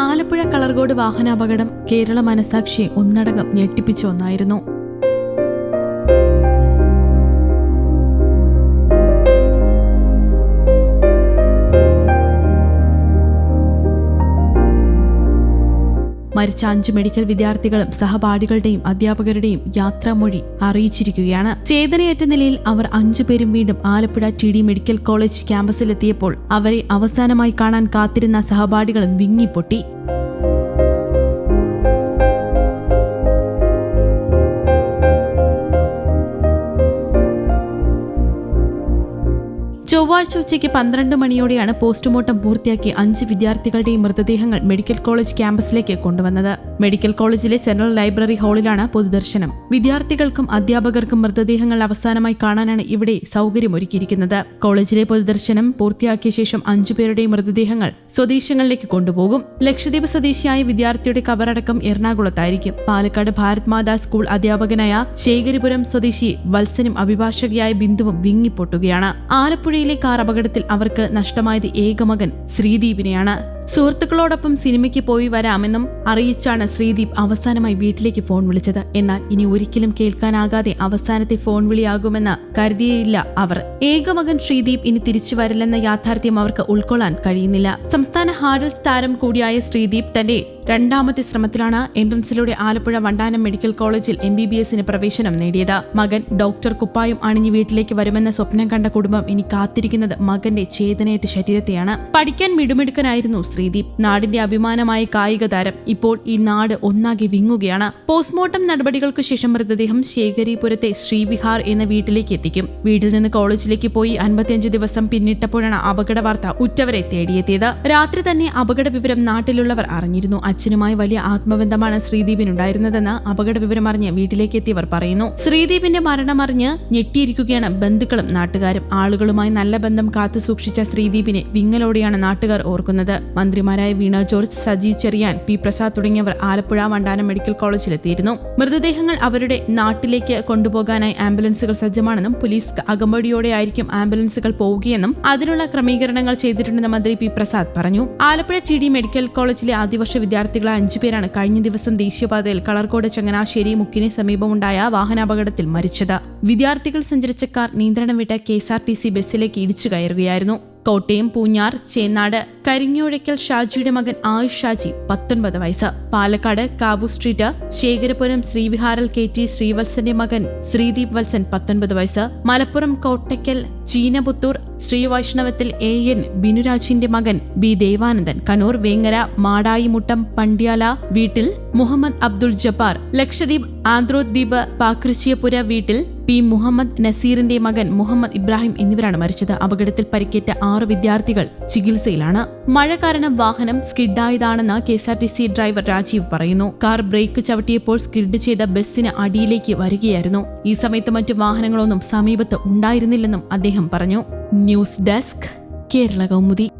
ആലപ്പുഴ കളർകോട് വാഹനാപകടം കേരള മനസാക്ഷിയെ ഒന്നടങ്കം ഞെട്ടിപ്പിച്ച ഒന്നായിരുന്നു മരിച്ച അഞ്ച് മെഡിക്കൽ വിദ്യാർത്ഥികളും സഹപാഠികളുടെയും അധ്യാപകരുടെയും യാത്രാമൊഴി അറിയിച്ചിരിക്കുകയാണ്. ചേതനയേറ്റ നിലയിൽ അവർ അഞ്ചു പേരും വീണ്ടും Alappuzha T D medical college ക്യാമ്പസിലെത്തിയപ്പോൾ അവരെ അവസാനമായി കാണാൻ കാത്തിരുന്ന സഹപാഠികളും വിങ്ങിപ്പൊട്ടി. ചൊവ്വാഴ്ച ഉച്ചയ്ക്ക് പന്ത്രണ്ട് മണിയോടെയാണ് പോസ്റ്റ്മോർട്ടം പൂർത്തിയാക്കി അഞ്ച് വിദ്യാർത്ഥികളുടെയും മൃതദേഹങ്ങൾ മെഡിക്കൽ കോളേജ് ക്യാമ്പസിലേക്ക് കൊണ്ടുവന്നത്. മെഡിക്കൽ കോളേജിലെ സെൻട്രൽ ലൈബ്രറി ഹാളിലാണ് പൊതുദർശനം. വിദ്യാർത്ഥികൾക്കും അധ്യാപകർക്കും മൃതദേഹങ്ങൾ അവസാനമായി കാണാനാണ് ഇവിടെ സൗകര്യമൊരുക്കിയിരിക്കുന്നത്. കോളേജിലെ പൊതുദർശനം പൂർത്തിയാക്കിയ ശേഷം അഞ്ചുപേരുടെയും മൃതദേഹങ്ങൾ സ്വദേശങ്ങളിലേക്ക് കൊണ്ടുപോകും. ലക്ഷദ്വീപ് സ്വദേശിയായ വിദ്യാർത്ഥിയുടെ കബറടക്കം എറണാകുളത്തായിരിക്കും. പാലക്കാട് ഭാരത് മാതാ സ്കൂൾ അധ്യാപകനായ ശേഖരിപുരം സ്വദേശി വത്സനും അഭിഭാഷകയായ ബിന്ദുവും വിങ്ങിപ്പൊട്ടുകയാണ്. ആലപ്പുഴയിലെ കാർ അപകടത്തിൽ അവർക്ക് നഷ്ടമായത് ഏകമകൻ ശ്രീദീപിനെയാണ്. സുഹൃത്തുക്കളോടൊപ്പം സിനിമയ്ക്ക് പോയി വരാമെന്നും അറിയിച്ചാണ് ശ്രീദീപ് അവസാനമായി വീട്ടിലേക്ക് ഫോൺ വിളിച്ചത്. എന്നാൽ ഇനി ഒരിക്കലും കേൾക്കാനാകാതെ അവസാനത്തെ ഫോൺ വിളിയാകുമെന്ന് കരുതിയില്ല അവർ. ഏകമകൻ ശ്രീദീപ് ഇനി തിരിച്ചു വരില്ലെന്ന യാഥാർത്ഥ്യം അവർക്ക് ഉൾക്കൊള്ളാൻ കഴിയുന്നില്ല. സംസ്ഥാന ഹാഡൽസ് താരം കൂടിയായ ശ്രീദീപ് തന്റെ രണ്ടാമത്തെ ശ്രമത്തിലാണ് എൻട്രൻസിലൂടെ ആലപ്പുഴ വണ്ടാനം മെഡിക്കൽ കോളേജിൽ എം ബി ബി എസിന് പ്രവേശനം നേടിയത്. മകൻ ഡോക്ടർ കുപ്പായും അണിഞ്ഞ് വീട്ടിലേക്ക് വരുമെന്ന സ്വപ്നം കണ്ട കുടുംബം ഇനി കാത്തിരിക്കുന്നത് മകന്റെ ചേതനയേറ്റ ശരീരത്തെയാണ്. പഠിക്കാൻ മിടുമിടുക്കനായിരുന്നു ശ്രീദീപ്. നാടിന്റെ അഭിമാനമായ കായിക താരം ഇപ്പോൾ ഈ നാട് ഒന്നാകെ വിങ്ങുകയാണ്. പോസ്റ്റ്മോർട്ടം നടപടികൾക്ക് ശേഷം മൃതദേഹം ശേഖരിപുരത്തെ ശ്രീവിഹാർ എന്ന വീട്ടിലേക്ക് എത്തിക്കും. വീട്ടിൽ നിന്ന് കോളേജിലേക്ക് പോയി അൻപത്തിയഞ്ച് ദിവസം പിന്നിട്ടപ്പോഴാണ് അപകട വാർത്ത ഉറ്റവരെ തേടിയെത്തിയത്. രാത്രി തന്നെ അപകട വിവരം നാട്ടിലുള്ളവർ അറിഞ്ഞിരുന്നു. അച്ഛനുമായി വലിയ ആത്മബന്ധമാണ് ശ്രീദീപിനുണ്ടായിരുന്നതെന്ന് അപകട വിവരം അറിഞ്ഞ് വീട്ടിലേക്ക് എത്തിയവർ പറയുന്നു. ശ്രീദീപിന്റെ മരണമറിഞ്ഞ് ഞെട്ടിയിരിക്കുകയാണ് ബന്ധുക്കളും നാട്ടുകാരും. ആളുകളുമായി നല്ല ബന്ധം കാത്തു സൂക്ഷിച്ച ശ്രീദീപിനെ വിങ്ങലോടെയാണ് നാട്ടുകാർ ഓർക്കുന്നത്. മന്ത്രിമാരായ വീണ ജോർജ് സജി ചെറിയാൻ പി പ്രസാദ് തുടങ്ങിയവർ ആലപ്പുഴ വണ്ടാനം മെഡിക്കൽ കോളേജിലെത്തിയിരുന്നു. മൃതദേഹങ്ങൾ അവരുടെ നാട്ടിലേക്ക് കൊണ്ടുപോകാനായി ആംബുലൻസുകൾ സജ്ജമാണെന്നും പോലീസ് അകമ്പടിയോടെ ആയിരിക്കും ആംബുലൻസുകൾ പോവുകയെന്നും അതിനുള്ള ക്രമീകരണങ്ങൾ ചെയ്തിട്ടുണ്ടെന്ന് മന്ത്രി പി പ്രസാദ് പറഞ്ഞു. ആലപ്പുഴ ടി ഡി മെഡിക്കൽ കോളേജിലെ ആദ്യവർഷ വിദ്യാർത്ഥികളായ അഞ്ചുപേരാണ് കഴിഞ്ഞ ദിവസം ദേശീയപാതയിൽ കളർകോട് ചങ്ങനാശ്ശേരി മുക്കിന് സമീപമുണ്ടായ വാഹനാപകടത്തിൽ മരിച്ചത്. വിദ്യാർത്ഥികൾ സഞ്ചരിച്ച കാർ നിയന്ത്രണം വിട്ട K S R T C ബസ്സിലേക്ക് ഇടിച്ചു കയറുകയായിരുന്നു. കോട്ടയം പൂഞ്ഞാർ ചേന്നാട് കരിങ്ങോഴയ്ക്കൽ ഷാജിയുടെ മകൻ ആയുഷ് ഷാജി പത്തൊൻപത് വയസ്സ്. പാലക്കാട് കാബു സ്ട്രീറ്റ് ശേഖരപുരം ശ്രീവിഹാരൽ കെ ടി ശ്രീവത്സന്റെ മകൻ ശ്രീദീപ് വത്സൻ പത്തൊൻപത് വയസ്സ്. മലപ്പുറം കോട്ടയ്ക്കൽ ചീനപുത്തൂർ ശ്രീവൈഷ്ണവത്തിൽ എ എൻ ബിനുരാജിന്റെ മകൻ ബി ദേവാനന്ദൻ. കണ്ണൂർ വേങ്ങര മാടായിമുട്ടം പണ്ട്യാല വീട്ടിൽ മുഹമ്മദ് അബ്ദുൾ ജബ്ബാർ. ലക്ഷദ്വീപ് ആന്ത്രോദ്വീപ് പാക്രിശ്യപുര വീട്ടിൽ പി മുഹമ്മദ് നസീറിന്റെ മകൻ മുഹമ്മദ് ഇബ്രാഹിം എന്നിവരാണ് മരിച്ചത്. അപകടത്തിൽ പരിക്കേറ്റ ആറ് വിദ്യാർത്ഥികൾ ചികിത്സയിലാണ്. മഴ കാരണം വാഹനം സ്കിഡായതാണെന്ന് K S R T C driver Rajeev പറയുന്നു. കാർ ബ്രേക്ക് ചവിട്ടിയപ്പോൾ സ്കിഡ് ചെയ്ത ബസ്സിന് അടിയിലേക്ക് വരികയായിരുന്നു. ഈ സമയത്ത് മറ്റു വാഹനങ്ങളൊന്നും സമീപത്ത് ഉണ്ടായിരുന്നില്ലെന്നും അദ്ദേഹം പറഞ്ഞു. News desk Kerala Kaumudi.